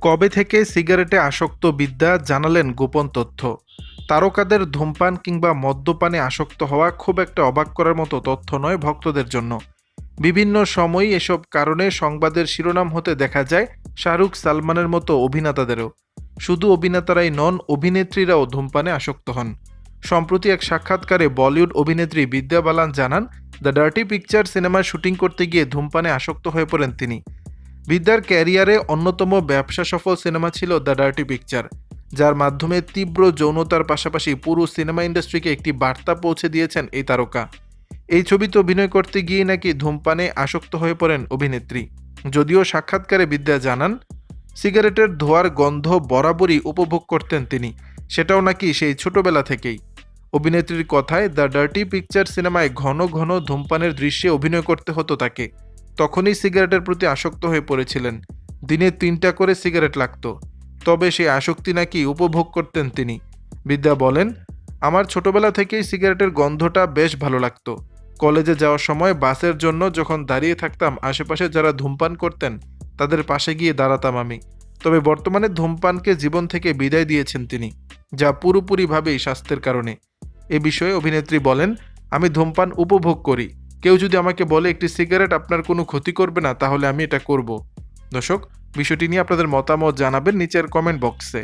কবে থেকে সিগারেটে আসক্ত বিদ্যা জানালেন গোপন তথ্য? তারকাদের ধূমপান কিংবা মদ্যপানে আসক্ত হওয়া খুব একটা অবাক করার মতো তথ্য নয় ভক্তদের জন্য। বিভিন্ন সময় এসব কারণে সংবাদের শিরোনাম হতে দেখা যায় শাহরুখ সালমানের মতো অভিনেতাদেরও। শুধু অভিনেতারাই নন, অভিনেত্রীরাও ধূমপানে আসক্ত হন। সম্প্রতি এক সাক্ষাৎকারে বলিউড অভিনেত্রী বিদ্যা বালান জানান, দ্য ডার্টি পিকচার সিনেমার শুটিং করতে গিয়ে ধূমপানে আসক্ত হয়ে পড়েন তিনি। বিদ্যার ক্যারিয়ারে অন্যতম ব্যবসা সফল সিনেমা ছিল দ্য ডার্টি পিকচার, যার মাধ্যমে তীব্র যৌনতার পাশাপাশি পুরো সিনেমা ইন্ডাস্ট্রিকে একটি বার্তা পৌঁছে দিয়েছেন এই তারকা। এই ছবিতে অভিনয় করতে গিয়ে নাকি ধূমপানে আসক্ত হয়ে পড়েন অভিনেত্রী। যদিও সাক্ষাৎকারে বিদ্যা জানান, সিগারেটের ধোয়ার গন্ধ বরাবরই উপভোগ করতেন তিনি, সেটাও নাকি সেই ছোটবেলা থেকেই। অভিনেত্রীর কথায় দ্য ডার্টি পিকচার সিনেমায় ঘন ঘন ধূমপানের দৃশ্যে অভিনয় করতে হতো তাকে। তখনই সিগারেটের প্রতি আসক্ত হয়ে পড়েছিলেন। দিনে তিনটা করে সিগারেট লাগতো। তবে সেই আসক্তি নাকি উপভোগ করতেন তিনি। বিদ্যা বলেন, আমার ছোটবেলা থেকেই সিগারেটের গন্ধটা বেশ ভালো লাগতো। কলেজে যাওয়ার সময় বাসের জন্য যখন দাঁড়িয়ে থাকতাম, আশেপাশে যারা ধূমপান করতেন, তাদের পাশে গিয়ে দাঁড়াতাম আমি। তবে বর্তমানে ধূমপানকে জীবন থেকে বিদায় দিয়েছেন তিনি, যা পুরোপুরিভাবেই স্বাস্থ্যের কারণে। এ বিষয়ে অভিনেত্রী বলেন, আমি ধূমপান উপভোগ করি। কেউ যদি আমাকে বলে একটি সিগারেট আপনার কোনো ক্ষতি করবে না, তাহলে আমি এটা করব। দর্শক, বিষয়টি নিয়ে আপনাদের মতামত জানাবেন নিচের কমেন্ট বক্সে